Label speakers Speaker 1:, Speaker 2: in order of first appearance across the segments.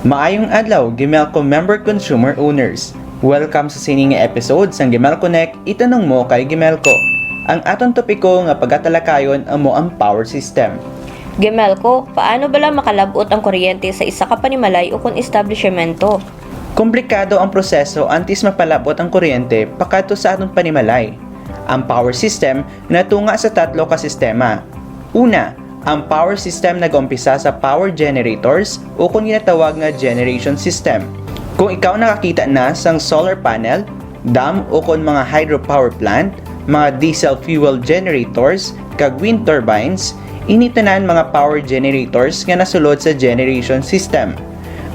Speaker 1: Maayong adlaw, Gimelco member consumer owners. Welcome sa sining episode sang Gimelco Connect, itanong mo kay Gimelco. Ang atong topiko nga pagatalakayon amo ang power system.
Speaker 2: Gemelco, paano bala makalabot ang kuryente sa isa ka panimalay o kung establishmento?
Speaker 1: Komplikado ang proseso antes mapalabot ang kuryente pakato sa atong panimalay. Ang power system natunga sa tatlo ka sistema. Una, ang power system nag-umpisa sa power generators o kung ginatawag nga generation system. Kung ikaw nakakita na sang solar panel, dam o kung mga hydropower plant, mga diesel fuel generators, kag wind turbines, initanan mga power generators nga nasulod sa generation system.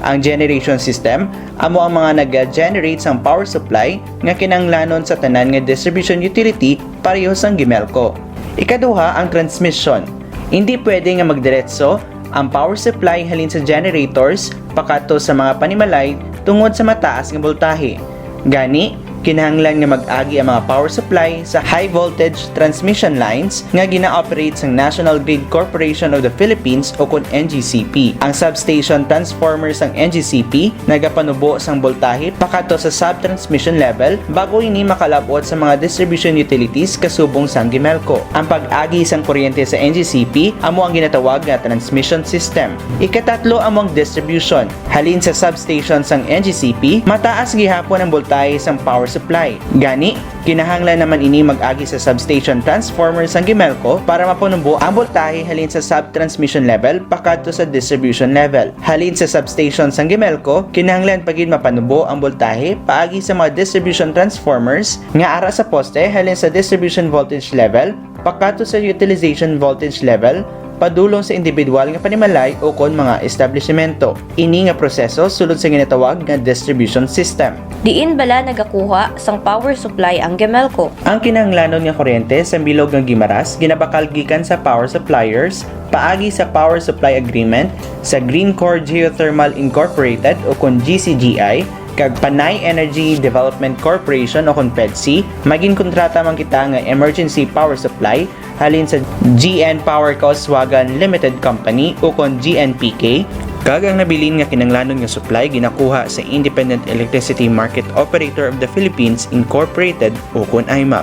Speaker 1: Ang generation system amo ang mga nag-generate sang power supply nga kinanglanon sa tanan nga distribution utility pareho sang Gimelco. Ikaduha ang transmission. Hindi pwede nga magdiretso ang power supply halin sa generators pakato sa mga panimalay tungod sa mataas nga voltahe. Gani, kinahanglan nga mag-agi ang mga power supply sa high voltage transmission lines nga gina-operate sa National Grid Corporation of the Philippines o kun NGCP. Ang substation transformers ng NGCP nagapanubo sang voltahe pakato sa sub-transmission level bago ini makalabot sa mga distribution utilities kasubong sang Gimelco. Ang pag-agi sang kuryente sa NGCP amo ang ginatawag nga transmission system. Ikatatlo among distribution. Halin sa substation sang NGCP, mataas gihapon ang voltahe sang power supply. Gani, kinahanglan naman ini mag-agi sa substation transformers sang Gimelco para mapunubo ang voltahe halin sa sub-transmission level pakato sa distribution level. Halin sa substation sang Gimelco, kinahanglan pagin mapanubo ang voltahe paagi sa mga distribution transformers nga ara sa poste halin sa distribution voltage level pakato sa utilization voltage level padulong sa individual nga panimalay o kon mga establishmento. Ini nga proseso sulod sa ginatawag nga distribution system.
Speaker 2: Diin bala nagakuha sang power supply ang Gemelco?
Speaker 1: Ang kinahanglanon nga kuryente sa bilog nga gimaras ginabakal gikan sa power suppliers paagi sa power supply agreement sa Green Core Geothermal Incorporated o kon GCGI kag Panay Energy Development Corporation o kon PEDC maging kontrata man kita nga emergency power supply halin sa GN Power Kauswagan Limited Company o kon GNPK kag ang nabilin nga kinanglanon nga supply ginakuha sa Independent Electricity Market Operator of the Philippines Incorporated o kon IMAP.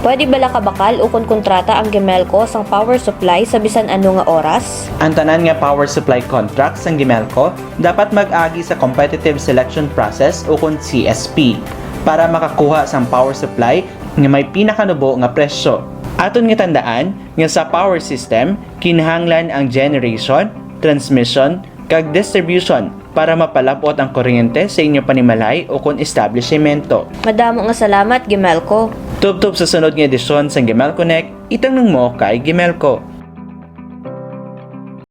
Speaker 2: Pwede bala kabakal o kung kontrata ang Gemelco sang power supply sa bisan ano nga oras?
Speaker 1: Ang tanan nga power supply contracts ng Gimelco dapat mag-agi sa competitive selection process o kung CSP para makakuha sang power supply nga may pinakanubo nga presyo. Aton nga tandaan nga sa power system kinahanglan ang generation, transmission, kag distribution para mapalapot ang kuryente sa inyo panimalay o kung establishmento.
Speaker 2: Madamo nga salamat Gemelco.
Speaker 1: Tub-tub sa sunod nga edisyon sa Gmail Connect, itanong mo kay Gimelco.